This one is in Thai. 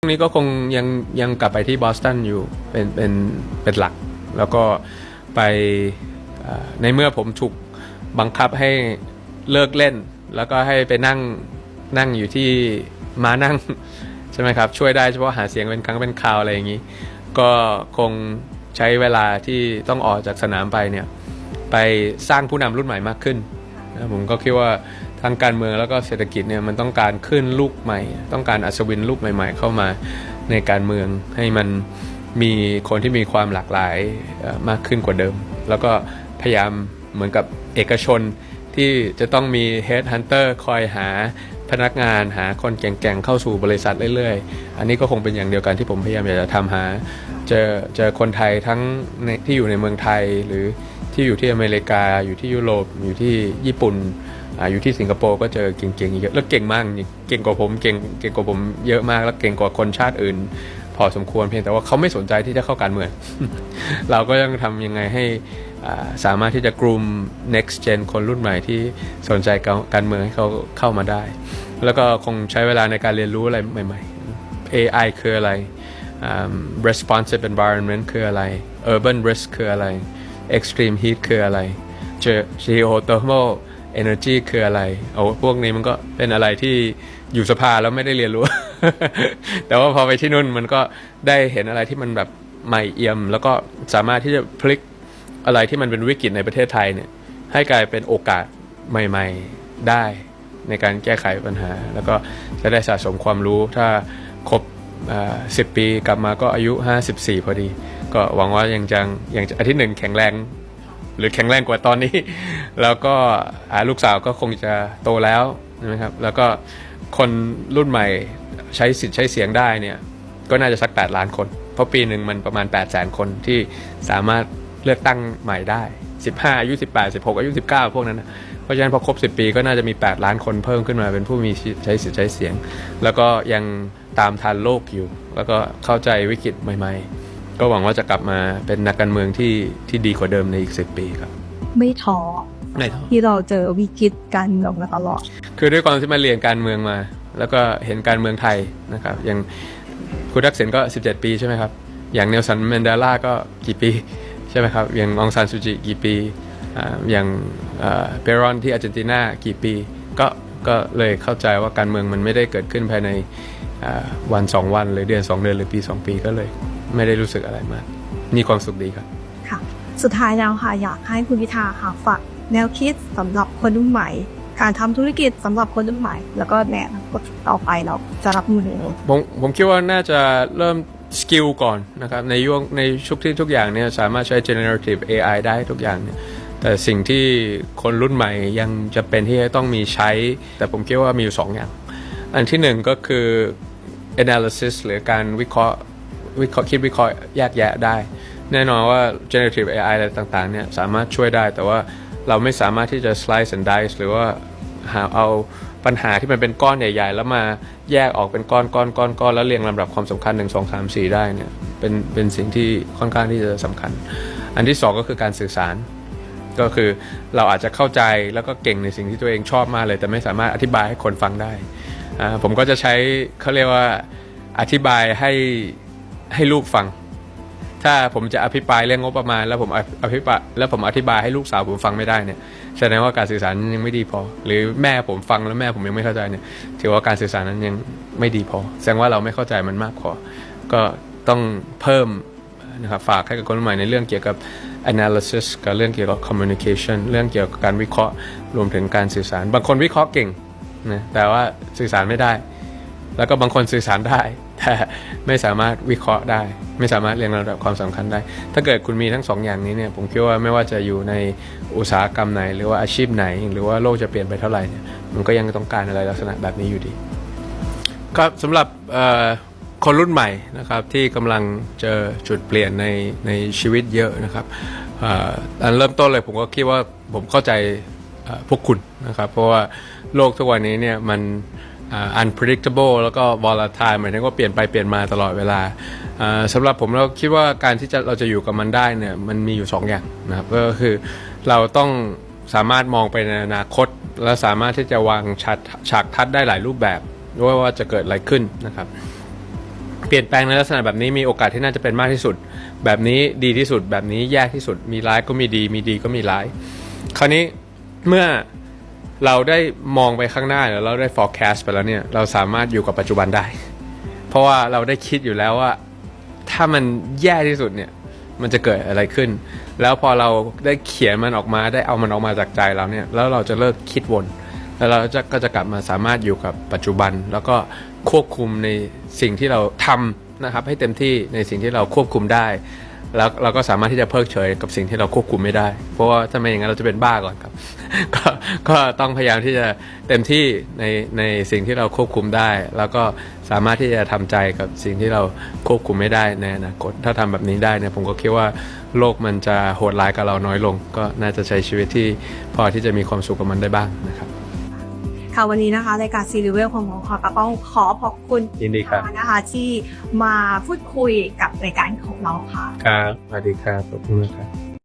ช่วงนี้ก็คงยังยังกลับไปที่บอสตันอยู่เป็นเป็นเป็นหลัก แล้วก็ไปในเมื่อผมถูกบังคับให้เลิกเล่น แล้วก็ให้ไปนั่งนั่งอยู่ที่มานั่ง ใช่ไหมครับ ช่วยได้เฉพาะหาเสียงเป็นครั้งเป็นคราวอะไรอย่างนี้ ก็คงใช้เวลาที่ต้องออกจากสนามไปเนี่ย ไปสร้างผู้นำรุ่นใหม่มากขึ้น ผมก็คิดว่า ทางการเมืองแล้วก็เศรษฐกิจเนี่ยมันต้องการขึ้นลูกใหม่ ต้องการอัศวินลูกใหม่ ๆ เข้ามาในการเมืองให้มันมีคนที่มีความหลากหลายมากขึ้นกว่าเดิม แล้วก็พยายามเหมือนกับเอกชนที่จะต้องมี Head Hunter คอยหาพนักงานหาคนเก่งๆเข้าสู่บริษัทเรื่อยๆ อันนี้ก็คงเป็นอย่างเดียวกันที่ผมพยายามอยากจะทำหาเจอเจอคนไทยทั้งในที่อยู่ในเมืองไทยหรือที่อยู่ที่อเมริกาอยู่ที่ยุโรปอยู่ที่ญี่ปุ่น อายู่ที่สิงคโปร์ก็เจอเก่งๆเยอะแล้วเก่งมากเก่งกว่าผมเก่งเก่งกว่าผมเยอะมากแล้วเก่งกว่าคนชาติอื่น พอสมควรเพียงแต่ว่าเขาไม่สนใจที่จะเข้าการเมืองเราก็ยังทำยังไงให้สามารถที่จะกลุ่ม next gen คนรุ่นใหม่ที่สนใจการเมืองให้เขาเข้ามาได้ แล้วก็คงใช้เวลาในการเรียนรู้อะไรใหม่ ๆ AI คืออะไร responsive environment คืออะไร urban risk คืออะไร extreme heat คืออะไร geothermal energy คืออะไรโอ้พวกนี้มันก็เป็นอะไรที่อยู่สภาแล้วไม่ได้เรียนรู้ แต่ว่าพอไปที่นู่นมันก็ได้เห็นอะไรที่มันแบบใหม่เอี่ยม แล้วก็สามารถที่จะพลิกอะไรที่มันเป็นวิกฤตในประเทศไทยเนี่ยให้กลายเป็นโอกาสใหม่ ๆได้ในการแก้ไขปัญหา แล้วก็จะได้สะสมความรู้ถ้าครบสิบปีกลับมาก็อายุ 54 พอดี ก็หวังว่ายังจะยังจะอาทิตย์หนึ่งแข็งแรง หรือแข็งแรงกว่าตอนนี้ แล้วก็ลูกสาวก็คงจะโตแล้วใช่ไหมครับแล้วก็คนรุ่นใหม่ใช้สิทธิ์ใช้เสียงได้เนี่ยก็น่าจะสัก 8 ล้านคน เพราะปีหนึ่งมันประมาณ 8 0 0แสนคนที่สามารถเลือกตั้งใหม่ได้ 15 อายุ 18 16 อายุ 19 พวกนั้นนะเพราะฉะนั้นพอครบ 10 ปีก็น่าจะมี 8 ล้านคนเพิ่มขึ้นมาเป็นผู้มีใช้สิทธิ์ใช้เสียง แล้วก็ยังตามทันโลกอยู่ แล้วก็เข้าใจวิกฤตใหม่ ๆ ก็หวังว่าจะกลับมาเป็นนักการเมืองที่ที่ดีกว่าเดิมในอีก10ปีครับไม่ท้อไม่ท้อที่เราเจอวิกฤตการเมืองมาตลอด คือด้วยความที่มาเรียนการเมืองมา แล้วก็เห็นการเมืองไทยนะครับ อย่างคุณทักษิณก็ 17 ปีใช่ไหมครับ อย่างเนลสันแมนเดลาก็กี่ปีใช่ไหมครับ อย่างองซานซูจิกี่ปีอ่าอย่างเปรอนที่อาร์เจนตินากี่ปี ก็ก็เลยเข้าใจว่าการเมืองมันไม่ได้เกิดขึ้นภายในอ่าวันสองวันหรือเดือนสองเดือนหรือปีสองปีก็เลย ไม่ได้รู้สึกอะไรมาก มีความสุขดีครับค่ะ สุดท้ายแล้วค่ะอยากให้คุณพิธาค่ะฝากแนวคิดสำหรับคนรุ่นใหม่ การทำธุรกิจสำหรับคนรุ่นใหม่ แล้วก็แนวต่อไปเราจะรับมือยังไงผมผมคิดว่าน่าจะเริ่มสกิลก่อนนะครับในยุคในชุกที่ทุกอย่างเนี่ยสามารถใช้ generative AI ได้ทุกอย่างเนี่ยแต่สิ่งที่คนรุ่นใหม่ยังจะเป็นที่จะต้องมีใช้ แต่ผมคิดว่ามีอยู่สองอย่าง อันที่หนึ่งก็คือ analysis หรือการวิเคราะห์ วิเคราะห์คิดวิเคราะห์แยกแยะได้ แน่นอนว่า generative AI อะไรต่างๆเนี่ยสามารถช่วยได้ แต่ว่าเราไม่สามารถที่จะ slice and dice หรือว่าหาเอาปัญหาที่มันเป็นก้อนใหญ่ ๆ แล้วมาแยกออกเป็นก้อนก้อนก้อนก้อนแล้วเรียงลำดับความสำคัญ 1 2 3 4 ได้เนี่ยเป็นเป็นสิ่งที่ค่อนข้างที่จะสำคัญ อันที่สองก็คือการสื่อสาร ก็คือเราอาจจะเข้าใจแล้วก็เก่งในสิ่งที่ตัวเองชอบมากเลย แต่ไม่สามารถอธิบายให้คนฟังได้ ผมก็จะใช้เขาเรียกว่าอธิบายให้ ให้ลูกฟัง ถ้าผมจะอภิปรายเรื่องงบประมาณ แล้วผมอภิปรายแล้วผมอธิบายให้ลูกสาวผมฟังไม่ได้เนี่ยแสดงว่าการสื่อสารยังไม่ดีพอ หรือแม่ผมฟังแล้วแม่ผมยังไม่เข้าใจเนี่ยถือว่าการสื่อสารนั้นยังไม่ดีพอ แสดงว่าเราไม่เข้าใจมันมากพอก็ต้องเพิ่มนะครับฝากให้กับคนรุ่นใหม่ในเรื่องเกี่ยวกับ analysis กับเรื่องเกี่ยวกับ communication เรื่องเกี่ยวกับการวิเคราะห์รวมถึงการสื่อสาร บางคนวิเคราะห์เก่งนะแต่ว่าสื่อสารไม่ได้ แล้วก็บางคนสื่อสารได้ แต่ไม่สามารถวิเคราะห์ได้ ไม่สามารถเรียงลำดับความสำคัญได้ ถ้าเกิดคุณมีทั้งสองอย่างนี้เนี่ยผมคิดว่าไม่ว่าจะอยู่ในอุตสาหกรรมไหน หรือว่าอาชีพไหน หรือว่าโลกจะเปลี่ยนไปเท่าไหร่เนี่ยมันก็ยังต้องการอะไรลักษณะแบบนี้อยู่ดีครับสำหรับคนรุ่นใหม่นะครับที่กำลังเจอจุดเปลี่ยนในในชีวิตเยอะนะครับอันเริ่มต้นเลยผมก็คิดว่าผมเข้าใจพวกคุณนะครับ เพราะว่าโลกทุกวันนี้เนี่ยมัน unpredictable แล้วก็ volatile หมายถึงว่าเปลี่ยนไปเปลี่ยนมาตลอดเวลาสำหรับผมเราคิดว่าการที่จะเราจะอยู่กับมันได้เนี่ยมันมีอยู่สองอย่างนะครับก็คือเราต้องสามารถมองไปในอนาคต และสามารถที่จะวางฉากฉากทัดได้หลายรูปแบบว่าว่าจะเกิดอะไรขึ้นนะครับ เปลี่ยนแปลงในลักษณะแบบนี้มีโอกาสที่น่าจะเป็นมากที่สุด แบบนี้ดีที่สุด แบบนี้แย่ที่สุด มีร้ายก็มีดี มีดีก็มีร้าย คราวนี้เมื่อ เราได้มองไปข้างหน้าแล้วเราได้ forecast ไปแล้วเนี่ยเราสามารถอยู่กับปัจจุบันได้ เพราะว่าเราได้คิดอยู่แล้วว่า ถ้ามันแย่ที่สุดเนี่ยมันจะเกิดอะไรขึ้น แล้วพอเราได้เขียนมันออกมาได้เอามันออกมาจากใจเราเนี่ยแล้วเราจะเลิกคิดวน แล้วเราจะก็จะกลับมาสามารถอยู่กับปัจจุบัน แล้วก็ควบคุมในสิ่งที่เราทำ นะครับให้เต็มที่ในสิ่งที่เราควบคุมได้ แล้วเราก็สามารถที่จะเพิกเฉยกับสิ่งที่เราควบคุมไม่ได้ เพราะว่าถ้าไม่อย่างนั้นเราจะเป็นบ้าก่อนครับก็ก็ต้องพยายามที่จะเต็มที่ในในสิ่งที่เราควบคุมได้ แล้วก็สามารถที่จะทำใจกับสิ่งที่เราควบคุมไม่ได้ในอนาคตถ้าทำแบบนี้ได้เนี่ยผมก็คิดว่าโลกมันจะโหดร้ายกับเราน้อยลง ก็น่าจะใช้ชีวิตที่พอที่จะมีความสุขกับมันได้บ้างนะครับ ค่ะวันนี้นะคะรายการซีรีเวลของหมอขอก็ต้องขอขอบคุณยินดีครับ นะคะ ที่มาพูดคุยกับรายการของเราค่ะ ครับสวัสดีครับขอบคุณมากครับ